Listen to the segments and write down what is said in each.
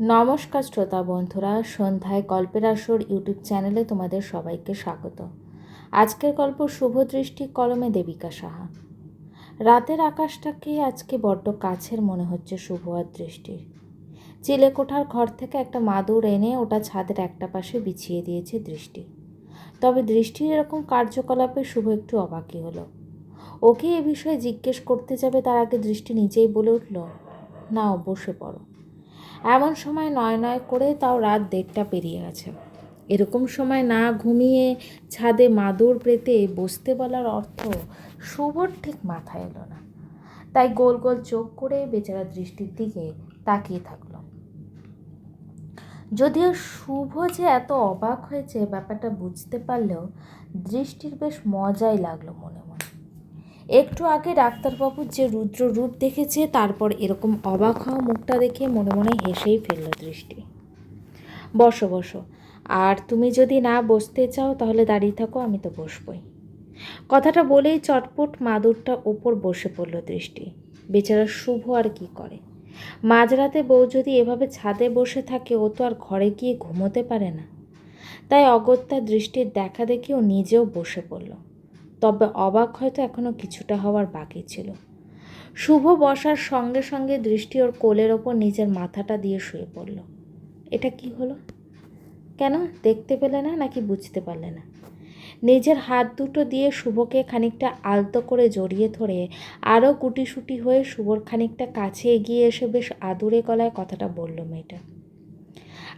নমস্কার শ্রোতা বন্ধুরা, সন্ধ্যায় গল্পের আসর ইউটিউব চ্যানেলে তোমাদের সবাইকে স্বাগত। আজকের গল্প শুভ দৃষ্টি কলমে দেবিকা সাহা। রাতের আকাশটাকে আজকে বড্ড কাছের মনে হচ্ছে শুভ আর দৃষ্টির। চিলেকোঠার ঘর থেকে একটা মাদুর এনে ওটা ছাদের একটা পাশে বিছিয়ে দিয়েছে দৃষ্টি। তবে দৃষ্টির এরকম কার্যকলাপে শুভ একটু অবাকই হলো। ওকে এ বিষয়ে জিজ্ঞেস করতে যাবে তার আগে দৃষ্টি নিজেই বলে উঠল, না বসে পড়ো। এমন সময় নয় নয় করে তাও রাত দেড়টা পেরিয়ে গেছে। এরকম সময় না ঘুমিয়ে ছাদে মাদুর পেতে বসতে বলার অর্থ শুভর ঠিক মাথায় এলো না। তাই গোল গোল চোখ করে বেচারা দৃষ্টির দিকে তাকিয়ে থাকল। যদিও শুভ যে এত অবাক হয়েছে, ব্যাপারটা বুঝতে পারলেও দৃষ্টির বেশ মজাই লাগল মনে একটু আগে ডাক্তারবাবুর যে রুদ্র রূপ দেখেছে, তারপর এরকম অবাক হওয়া মুখটা দেখে মনে মনে হেসেই ফেলল দৃষ্টি। বসো বসো। আর তুমি যদি না বসতে চাও, তাহলে দাঁড়িয়ে থাকো, আমি তো বসবই। কথাটা বলেই চটপট মাদুরটা ওপর বসে পড়ল দৃষ্টি। বেচারা শুভ আর কি করে? মাঝরাতে বউ যদি এভাবে ছাদে বসে থাকে, ও তো আর ঘরে গিয়ে ঘুমোতে পারে না। তাই অগত্যা দৃষ্টির দেখা দেখে ও নিজেও বসে পড়ল। তবে অবাক হয়তো এখনও কিছুটা হওয়ার বাকি ছিল। শুভ বসার সঙ্গে সঙ্গে দৃষ্টি ওর কোলের ওপর নিজের মাথাটা দিয়ে শুয়ে পড়ল। এটা কি হলো? কেন? দেখতে পেলে না নাকি বুঝতে পারলে না? নিজের হাত দুটো দিয়ে শুভকে খানিকটা আলতো করে জড়িয়ে ধরে আরও কুটিসুটি হয়ে শুভর খানিকটা কাছে এগিয়ে এসে বেশ আদুরে গলায় কথাটা বলল মেয়েটা।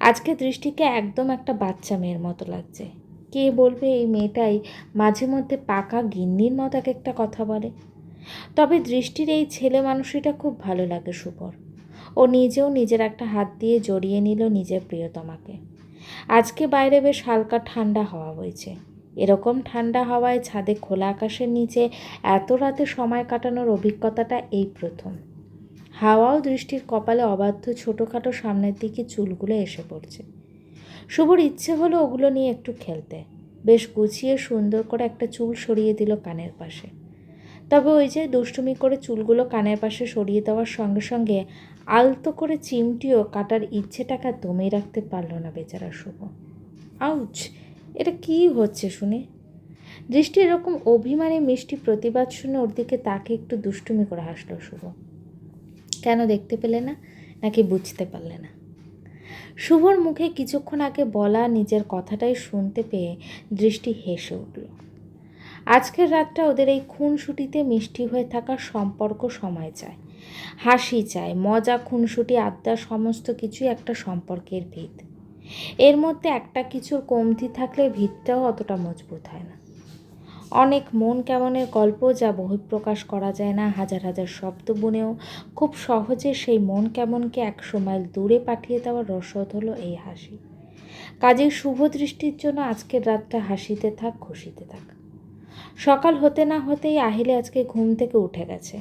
আজকে দৃষ্টিকে একদম একটা বাচ্চা মেয়ের মতো লাগছে। কে বলবে এই মেয়েটাই মাঝে মধ্যে পাকা গিন্নির মতো এক একটা কথা বলে। তবে দৃষ্টির এই ছেলে মানুষটা খুব ভালো লাগে সুপর। ও নিজেও নিজের একটা হাত দিয়ে জড়িয়ে নিল নিজের প্রিয়তমাকে। আজকে বাইরে বেশ হালকা ঠান্ডা হওয়া বইছে। এরকম ঠান্ডা হাওয়ায় ছাদে খোলা আকাশের নিচে এত রাতে সময় কাটানোর অভিজ্ঞতাটা এই প্রথম। হাওয়াও দৃষ্টির কপালে অবাধ্য ছোটোখাটো সামনের দিকে চুলগুলো এসে পড়ছে। শুভর ইচ্ছে হলো ওগুলো নিয়ে একটু খেলতে। বেশ গুছিয়ে সুন্দর করে একটা চুল সরিয়ে দিল কানের পাশে। তবে ওই যে দুষ্টুমি করে চুলগুলো কানের পাশে সরিয়ে দেওয়ার সঙ্গে সঙ্গে আলতো করে চিমটিও কাটার ইচ্ছেটাকে দমে রাখতে পারল না বেচারা শুভ। আউচ, এটা কি হচ্ছে শুনে? দৃষ্টি এরকম অভিমানে মিষ্টি প্রতিবাদ শুনে ওর দিকে তাকে একটু দুষ্টুমি করে হাসলো শুভ। কেন দেখতে পেলে না, নাকি বুঝতে পারলে না? শুভর মুখে কিছুক্ষণ আগে বলা নিজের কথাটাই শুনতে পেয়ে দৃষ্টি হেসে উঠল। আজকের রাতটা ওদের এই খুনসুটিতে মিষ্টি হয়ে থাকা সম্পর্ক সময় চায়। হাসি চায়, মজা, খুনসুটি, আড্ডা সমস্ত কিছুই একটা সম্পর্কের ভিত। এর মধ্যে একটা কিছুর কমতি থাকলে ভিতটাও অতটা মজবুত হয় না। অনেক মন কেমনের গল্প যা বহিঃপ্রকাশ করা যায় না, হাজার হাজার শব্দ বুনেও। খুব সহজে সেই মন কেমনকে একশো মাইল দূরে পাঠিয়ে দেওয়ার রসদ হলো এই হাসি। কাজের শুভ দৃষ্টির জন্য আজকের রাতটা হাসিতে থাক, খুশিতে থাক। সকাল হতে না হতেই আহিলে আজকে ঘুম থেকে উঠে গেছে।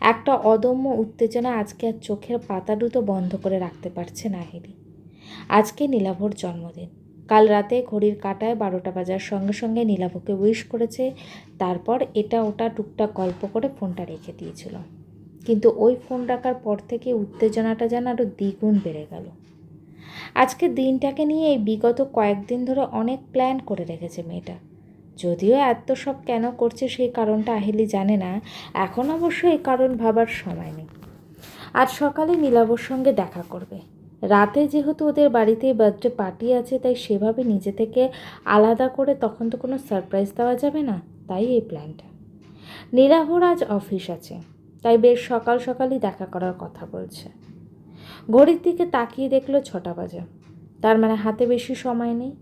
একটা অদম্য উত্তেজনা আজকে আর চোখের পাতা দুটো বন্ধ করে রাখতে পারছে না আহিলি। আজকে নীলাভর জন্মদিন। কাল রাতে ঘড়ির কাটায় বারোটা বাজার সঙ্গে সঙ্গে নীলাভকে উইশ করেছে। তারপর এটা ওটা টুকটাক গল্প করে ফোনটা রেখে দিয়েছিল। কিন্তু ওই ফোন রাখার পর থেকে উত্তেজনাটা যেন আরও দ্বিগুণ বেড়ে গেল। আজকে দিনটাকে নিয়ে এই বিগত কয়েকদিন ধরে অনেক প্ল্যান করে রেখেছে মেয়েটা। যদিও এত সব কেন করছে সেই কারণটা আহিলি জানে না। এখন অবশ্য এই কারণ ভাবার সময় নেই। আজ সকালে নীলাবর সঙ্গে দেখা করবে। রাতে যেহেতু ওদের বাড়িতে বার্থডে পার্টি আছে, তাই সেভাবে নিজে থেকে আলাদা করে তখন তো কোনো সারপ্রাইজ দেওয়া যাবে না, তাই এই প্ল্যানটা নীলাভর আজ অফিস আছে, তাই বেশ সকাল সকালই দেখা করার কথা বলছে। ঘড়ির দিকে তাকিয়ে দেখল ছটা বাজে, তার মানে হাতে বেশি সময় নেই।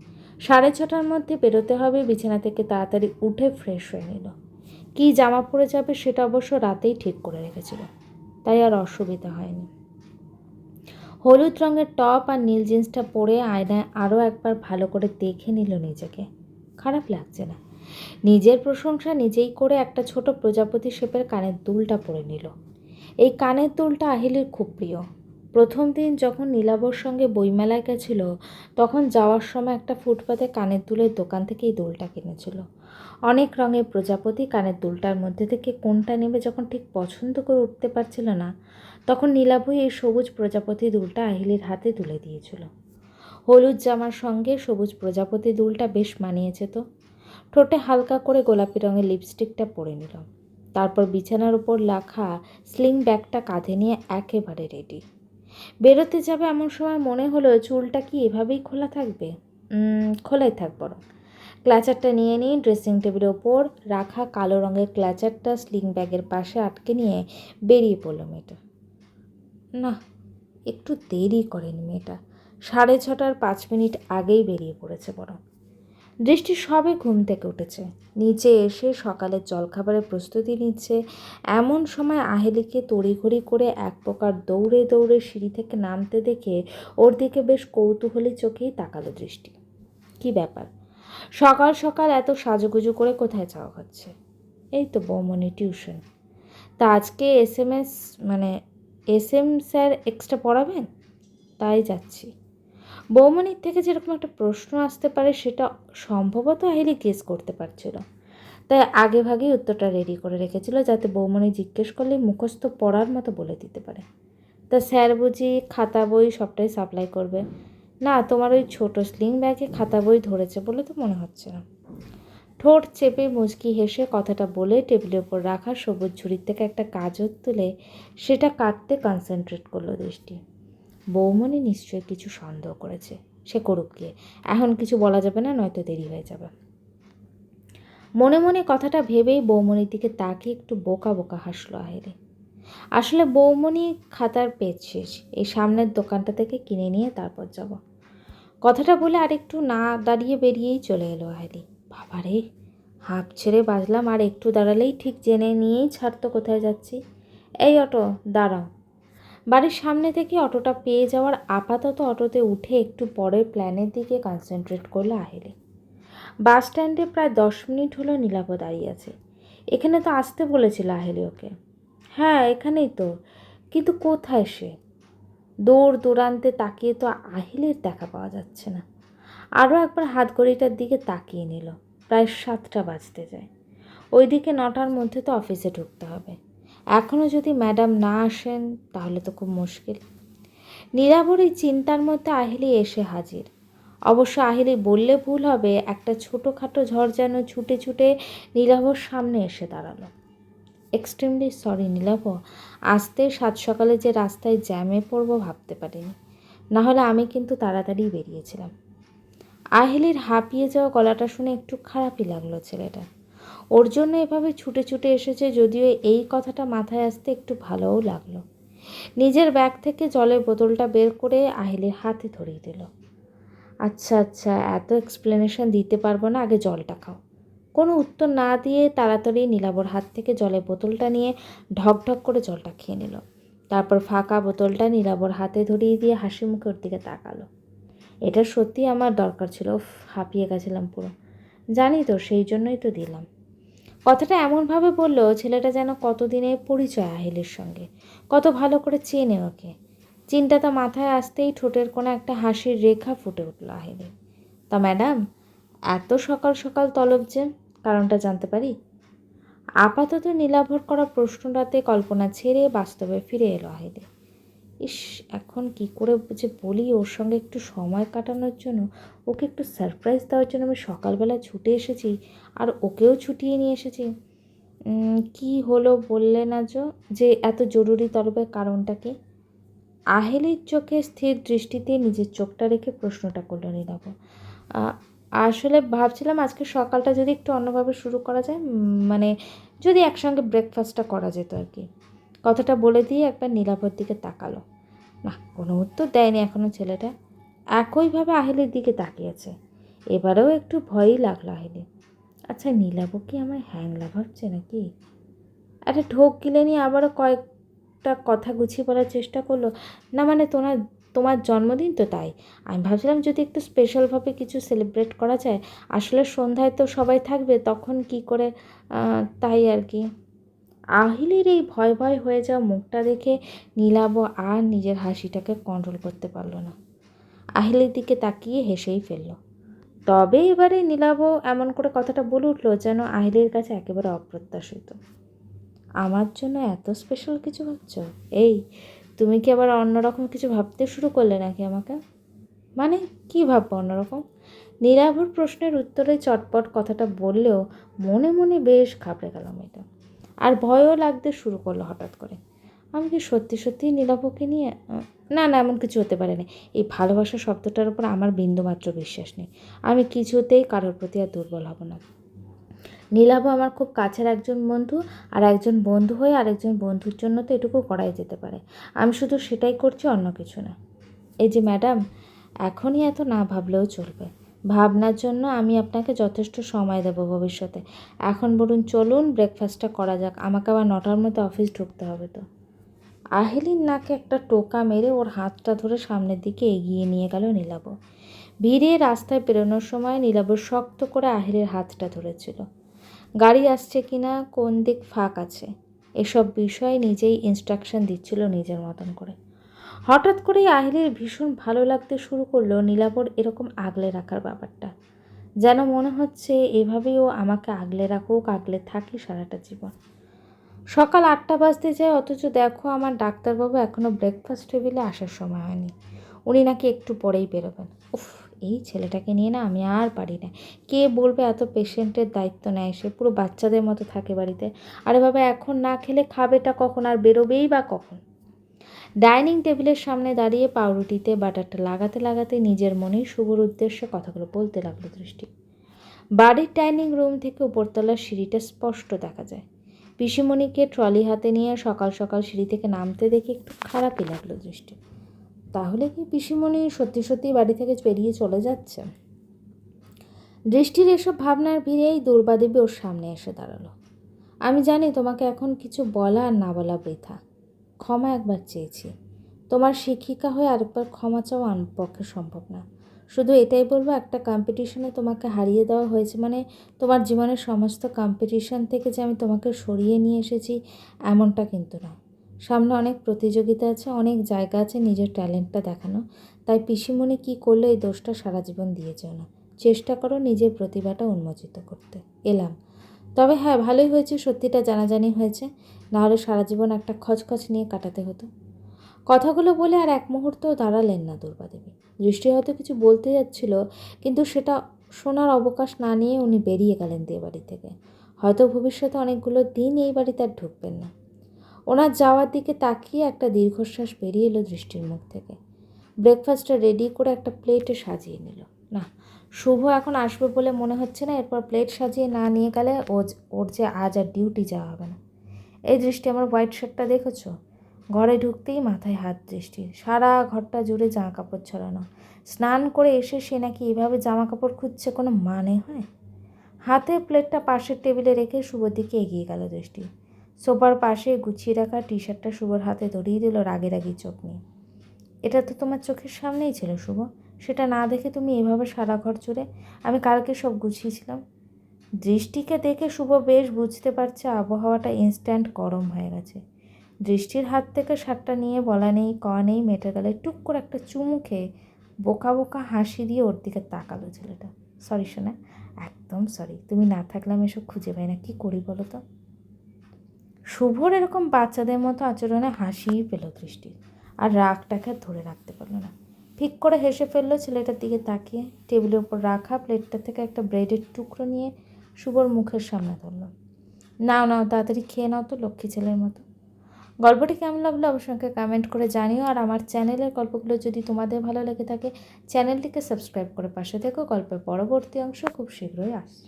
সাড়ে ছটার মধ্যে বেরোতে হবে, বিছানা থেকে তাড়াতাড়ি উঠে ফ্রেশ হয়ে নিল। কী জামা পরে যাবে সেটা অবশ্য রাতেই ঠিক করে রেখেছিল, তাই আর অসুবিধা হয়নি। হলুদ রঙের টপ আর নীল জিন্সটা পরে আয়নায় আরও একবার ভালো করে দেখে নিল নিজেকে। খারাপ লাগছে না। নিজের প্রশংসা নিজেই করে একটা ছোট প্রজাপতি শেপের কানের দুলটা পরে নিল। এই কানের দুলটা আহিলির খুব প্রিয়। প্রথম দিন যখন নীলাবর সঙ্গে বইমেলায় গেছিল, তখন যাওয়ার সময় একটা ফুটপাতে কানের দুলের দোকান থেকে এই দুলটা কিনেছিল। অনেক রঙের প্রজাপতি কানের দুলটার মধ্যে থেকে কোনটা নেবে যখন ঠিক পছন্দ করে উঠতে পারছিল না, তখন নীলাভই এই সবুজ প্রজাপতি দুলটা আহিলির হাতে তুলে দিয়েছিল। হলুদ জামার সঙ্গে সবুজ প্রজাপতি দুলটা বেশ মানিয়েছে তো। ঠোঁটে হালকা করে গোলাপি রঙের লিপস্টিকটা পরে নিল। তারপর বিছানার উপর লাখা স্লিং ব্যাগটা কাঁধে নিয়ে একেবারে রেডি বেরোতে যাবে এমন সময় মনে হলো, চুলটা কি এভাবেই খোলা থাকবে? খোলাই থাক বরং। ক্ল্যাচারটা নিয়ে নিয়ে ড্রেসিং টেবিলের ওপর রাখা কালো রঙের ক্ল্যাচারটা স্লিং ব্যাগের পাশে আটকে নিয়ে বেরিয়ে পড়ল মেয়েটা। না, একটু দেরি করেনি মেয়েটা। সাড়ে ছটার পাঁচ মিনিট আগেই বেরিয়ে পড়েছে বরং। দৃষ্টি সবে ঘুম থেকে উঠেছে। নিচে এসে সকালের জলখাবারের প্রস্তুতি নিচ্ছে। এমন সময় আহেলিকে তড়িঘড়ি করে এক প্রকার দৌড়ে দৌড়ে সিঁড়ি থেকে নামতে দেখে ওর দিকে বেশ কৌতূহলী চোখেই তাকালো দৃষ্টি। কি ব্যাপার? সকাল সকাল এত সাজুগুজু করে কোথায় যাওয়া হচ্ছে? এই তো বৌমনি টিউশন। তা আজকে এস এম এস মানে এস এম স্যার এক্সট্রা পড়াবেন? তাই যাচ্ছি। বৌমনির থেকে যেরকম একটা প্রশ্ন আসতে পারে, সেটা সম্ভবত আহিলি গেস করতে পারছিল। তাই আগে ভাগেই উত্তরটা রেডি করে রেখেছিল, যাতে বৌমনি জিজ্ঞেস করলে মুখস্থ পড়ার মতো বলে দিতে পারে। তা স্যার বুঝি খাতা বই সবটাই সাপ্লাই করবে। না, তোমার ওই ছোটো স্লিং ব্যাগে খাতা বই ধরেছে বলে তো মনে হচ্ছে না। ঠোঁট চেপে মুচকি হেসে কথাটা বলে টেবিলের ওপর রাখা সবুজ ঝুড়ির থেকে একটা গাজর তুলে সেটা কাটতে কনসেন্ট্রেট করল দৃষ্টি। বৌমনি নিশ্চয়ই কিছু সন্দেহ করেছে। সে করুক গিয়ে এখন কিছু বলা যাবে না, নয়তো দেরি হয়ে যাবে। মনে মনে কথাটা ভেবেই বৌমনির দিকে তাকে একটু বোকা বোকা হাসলো আহেরে আসলে বৌমনি খাতার পেজ শেষ। এই সামনের দোকানটা থেকে কিনে নিয়ে তারপর যাব। কথাটা বলে আরেকটু না দাঁড়িয়ে বেরিয়েই চলে এলো আহেলি। বাবারে, হাঁপ ছেড়ে বাজলাম, আর একটু দাঁড়ালেই ঠিক জেনে নিয়েই ছাড়তো কোথায় যাচ্ছি। এই অটো, দাঁড়াও। বাড়ির সামনে থেকে অটোটা পেয়ে যাওয়ার আপাতত অটোতে উঠে একটু পরের প্ল্যানের দিকে কনসেন্ট্রেট করল আহিলে। বাস স্ট্যান্ডে প্রায় দশ মিনিট হলো নীলাভ দাঁড়িয়ে আছে। এখানে তো আসতে বলেছিল আহেলি ওকে। হ্যাঁ এখানেই তো। কিন্তু কোথায় সে? দৌড় দৌড়ান্তে তাকিয়ে তো আহিলের দেখা পাওয়া যাচ্ছে না। আরও একবার হাত ঘড়িটার দিকে তাকিয়ে নিল। প্রায় সাতটা বাজতে যায়। ওইদিকে নটার মধ্যে তো অফিসে ঢুকতে হবে। এখনও যদি ম্যাডাম না আসেন, তাহলে তো খুব মুশকিল। নীলাভর এই চিন্তার মধ্যে আহিলি এসে হাজির। অবশ্য আহিলি বললে ভুল হবে, একটা ছোটোখাটো ঝড় যেন ছুটে ছুটে নীলাভর সামনে এসে দাঁড়াল। Extremely sorry Nilabh. আসতে সাত সকালে যে রাস্তায় জ্যামে পড়ব ভাবতে পারিনি। নাহলে আমি কিন্তু তাড়াতাড়ি বেরিয়েছিলাম। আহিলির হাঁপিয়ে যাওয়া গলাটা শুনে একটু খারাপই লাগল ছেলেটা ওর জন্য এভাবে ছুটে ছুটে এসেছে যদিও এই কথাটা মাথায় আসতে একটু ভালোও লাগল। নিজের ব্যাগ থেকে জলের বোতলটা বের করে আহিলের হাতে ধরিয়ে দিল। আচ্ছা আচ্ছা এত এক্সপ্লেনেশন দিতে পারব না, আগে জলটা খাও। কোনো উত্তর না দিয়ে তাড়াতাড়ি নীলাবর হাত থেকে জলের বোতলটা নিয়ে ঢক ঢক করে জলটা খেয়ে নিল। তারপর ফাঁকা বোতলটা নীলাবর হাতে ধরিয়ে দিয়ে হাসি মুখে ওর দিকে তাকালো। এটা সত্যি আমার দরকার ছিল হাঁপিয়ে গেছিলাম পুরো। জানি তো, সেই জন্যই তো দিলাম। কথাটা এমনভাবে বলল, ছেলেটা যেন কতদিনের পরিচয় আহিলের সঙ্গে। কত ভালো করে চেনে ওকে। চিন্তা চিন্তাটা মাথায় আসতেই ঠোঁটের কোনো একটা হাসির রেখা ফুটে উঠল আহিলে তা ম্যাডাম, এত সকাল সকাল তলব যে, কারণটা জানতে পারি? আপাতত নীলাভর করা প্রশ্নটাতে কল্পনা ছেড়ে বাস্তবে ফিরে এলো আহিলে ইস, এখন কি করে যে বলি, ওর সঙ্গে একটু সময় কাটানোর জন্য, ওকে একটু সারপ্রাইজ দেওয়ার জন্য আমি সকালবেলা ছুটে এসেছি, আর ওকেও ছুটিয়ে নিয়ে এসেছি। কি হলো বললে না যে এত জরুরি তরবের কারণটা কি আহেলির চোখে স্থির দৃষ্টিতে নিজের চোখটা রেখে প্রশ্নটা করল নীলাভ আসলে ভাবছিলাম আজকে সকালটা যদি একটু অন্যভাবে শুরু করা যায় মানে যদি একসঙ্গে ব্রেকফাস্টটা করা যেত আর কি। কথাটা বলে দিয়ে একবার নীলাভর দিকে তাকালো। না, কোনো উত্তর দেয়নি এখনও ছেলেটা। একইভাবে আহিলের দিকে তাকিয়েছে। এবারেও একটু ভয়ই লাগল আহিলে আচ্ছা নীলাভ কি আমায় হ্যাংলা ভাবছে নাকি? একটা ঢোক গিলে নিয়ে আবারও কয়েকটা কথা গুছিয়ে বলার চেষ্টা করল। না মানে তোমার তোমার জন্মদিন তো তাই। আমি ভাবছিলাম যদি একটু স্পেশালভাবে কিছু সেলিব্রেট করা যায়। আসলে সন্ধ্যায় তো সবাই থাকবে, তখন কি করে তাই আর কি। আহিলের এই ভয় ভয় হয়ে যাওয়া মুখটা দেখে নীলাব আর নিজের হাসিটাকে কন্ট্রোল করতে পারল না। আহিলের দিকে তাকিয়ে হেসেই ফেলল। তবে এবারে নীলাব এমন করে কথাটা বলে উঠল যেন আহিলের কাছে একেবারে অপ্রত্যাশিত। আমার জন্য এত স্পেশাল কিছু ভাবছ? এই, তুমি কি আবার অন্যরকম কিছু ভাবতে শুরু করলে নাকি আমাকে? মানে কি ভাববো অন্যরকম? নীলাভর প্রশ্নের উত্তরে চটপট কথাটা বললেও মনে মনে বেশ ঘাবড়ে গেলাম এটা আর ভয়ও লাগতে শুরু করল হঠাৎ করে। আমি কি সত্যি সত্যি নীলাভকে নিয়ে, না না, এমন কিছু হতে পারে না এই ভালোবাসা শব্দটার উপর আমার বিন্দুমাত্র বিশ্বাস নেই। আমি কিছুতেই কারোর প্রতি আর দুর্বল হব না। নীলাভ আমার খুব কাছের একজন বন্ধু আর একজন বন্ধু হয়ে আরেকজন বন্ধুর জন্য তো এটুকু করাই যেতে পারে। আমি শুধু সেটাই করছি, অন্য কিছু না। এই যে ম্যাডাম, এখনই এত না ভাবলেও চলবে। ভাবনার জন্য আমি আপনাকে যথেষ্ট সময় দেবো ভবিষ্যতে। এখন বলুন, চলুন ব্রেকফাস্টটা করা যাক। আমাকে আবার নটার মধ্যে অফিস ঢুকতে হবে তো। আহিলির নাকে একটা টোকা মেরে ওর হাতটা ধরে সামনের দিকে এগিয়ে নিয়ে গেল নীলাব। ভিড়ে রাস্তায় পেরোনোর সময় নীলাব শক্ত করে আহিলের হাতটা ধরেছিল। গাড়ি আসছে কিনা, কোন দিক ফাঁক আছে, এসব বিষয়ে নিজেই ইনস্ট্রাকশন দিচ্ছিল নিজের মতন করে। হঠাৎ করেই আহিলের ভীষণ ভালো লাগতে শুরু করল নীলাবর এরকম আগলে রাখার ব্যাপারটা। যেন মনে হচ্ছে এভাবেই ও আমাকে আগলে রাখুক, আগলে থাকি সারাটা জীবন। সকাল আটটা বাজতে যায়, অথচ দেখো আমার ডাক্তারবাবু এখনও ব্রেকফাস্ট টেবিলে আসার সময় হয়নি। উনি নাকি একটু পরেই বেরোবেন। উফ, এই ছেলেটাকে নিয়ে না আমি আর পারি না। কে বলবে এত পেশেন্টের দায়িত্ব নেয় সে? পুরো বাচ্চাদের মতো থাকে বাড়িতে। আরে বাবা, এখন না খেলে খাবেটা কখন? আর বেরোবেই বা কখন? ডাইনিং টেবিলের সামনে দাঁড়িয়ে পাউরুটিতে, বাটারটা লাগাতে লাগাতে নিজের মনেই শুভর উদ্দেশ্যে কথাগুলো বলতে লাগল দৃষ্টি। বাড়ির ডাইনিং রুম থেকে উপরতলার সিঁড়িটা স্পষ্ট দেখা যায়। পিসিমণিকে ট্রলি হাতে নিয়ে সকাল সকাল সিঁড়ি থেকে নামতে দেখে একটু খারাপই লাগল দৃষ্টি। তাহলে কি পিসিমণি সত্যি সত্যি বাড়ি থেকে বেরিয়ে চলে যাচ্ছে? দৃষ্টির এসব ভাবনার ভিড়েই দুর্বাদেবী ওর সামনে এসে দাঁড়াল। আমি জানি তোমাকে এখন কিছু বলা আর না বলা বৃথা। ক্ষমা একবার চেয়েছি। তোমার শিক্ষিকা হয়ে আরেকবার ক্ষমা চাওয়া আমার পক্ষে সম্ভব না। শুধু এটাই বলব, একটা কম্পিটিশনে তোমাকে হারিয়ে দেওয়া হয়েছে মানে তোমার জীবনের সমস্ত কম্পিটিশন থেকে যে আমি তোমাকে সরিয়ে নিয়ে এসেছি, এমনটা কিন্তু না। সামনে অনেক প্রতিযোগিতা আছে, অনেক জায়গা আছে নিজের ট্যালেন্টটা দেখানো। তাই পিসিমণি কী করলে এই দোষটা সারা জীবন দিয়ে যেও না। চেষ্টা করো নিজের প্রতিভাটা উন্মোচিত করতে। এলাম। তবে হ্যাঁ ভালোই হয়েছে, সত্যিটা জানাজানি হয়েছে। নাহলে সারা জীবন একটা খচখচ নিয়ে কাটাতে হতো। কথাগুলো বলে আর এক মুহূর্তও দাঁড়ালেন না দুর্বাদেবী দৃষ্টি হয়তো কিছু বলতে যাচ্ছিল, কিন্তু সেটা শোনার অবকাশ না নিয়ে উনি বেরিয়ে গেলেন দিয়ে বাড়ি থেকে। হয়তো ভবিষ্যতে অনেকগুলো দিন এই বাড়িতে আর ঢুকবেন না। ওনার যাওয়ার দিকে তাকিয়ে একটা দীর্ঘশ্বাস বেরিয়ে এলো দৃষ্টির মুখ থেকে। ব্রেকফাস্টটা রেডি করে একটা প্লেটে সাজিয়ে নিল। না, শুভ এখন আসবে বলে মনে হচ্ছে না, এরপর প্লেট সাজিয়ে না নিয়ে গেলে ও ওর যে আজ আর ডিউটি যাওয়া হবে না। এই দৃষ্টি আমার হোয়াইট শার্টটা দেখেছ? ঘরে ঢুকতেই মাথায় হাত দৃষ্টি। সারা ঘরটা জুড়ে জামা কাপড় ছড়ানো। স্নান করে এসে সে নাকি এভাবে জামা কাপড় খুঁজছে কোনো মানে হয়? হাতে প্লেটটা পাশের টেবিলে রেখে শুভর দিকে এগিয়ে গেল দৃষ্টি। সোফার পাশে গুছিয়ে রাখা টি শার্টটা শুভর হাতে ধরিয়ে দিল রাগে রাগি চোখ নিয়ে। এটা তো তোমার চোখের সামনেই ছিল শুভ। সেটা না দেখে তুমি এভাবে সারা ঘর জুড়ে, আমি কালকে সব গুছিয়েছিলাম। দৃষ্টিকে দেখে শুভ বেশ বুঝতে পারছে আবহাওয়াটা ইনস্ট্যান্ট গরম হয়ে গেছে। দৃষ্টির হাত থেকে শার্টটা নিয়ে বলা নেই, ক নেই মেটে গেলে টুক করে একটা চুমু খেয়ে বোকা বোকা হাসি দিয়ে ওর দিকে তাকালো ছেলেটা। সরি শোনা একদম সরি তুমি না থাকলে আমি এসব খুঁজে পাই না। কী করি বলো তো? শুভর এরকম বাচ্চাদের মতো আচরণে হাসিই পেল দৃষ্টি আর রাগটাকে ধরে রাখতে পারল না। ঠিক করে হেসে ফেলল ছেলেটার দিকে তাকিয়ে। টেবিলের ওপর রাখা প্লেটটা থেকে একটা ব্রেডের টুকরো নিয়ে শুভর মুখের সামনে ধরল। নাও নাও, তাড়াতাড়ি খেয়ে নাও তো, লক্ষ্মী ছেলের মতো। গল্পটি কেমন লাগল অবশ্যই কমেন্ট করে জানিও। আর আমার চ্যানেলের গল্পগুলো যদি তোমাদের ভালো লেগে থাকে, চ্যানেলটিকে সাবস্ক্রাইব করে পাশে থেকো। গল্পের পরবর্তী অংশ খুব শীঘ্রই আসছে।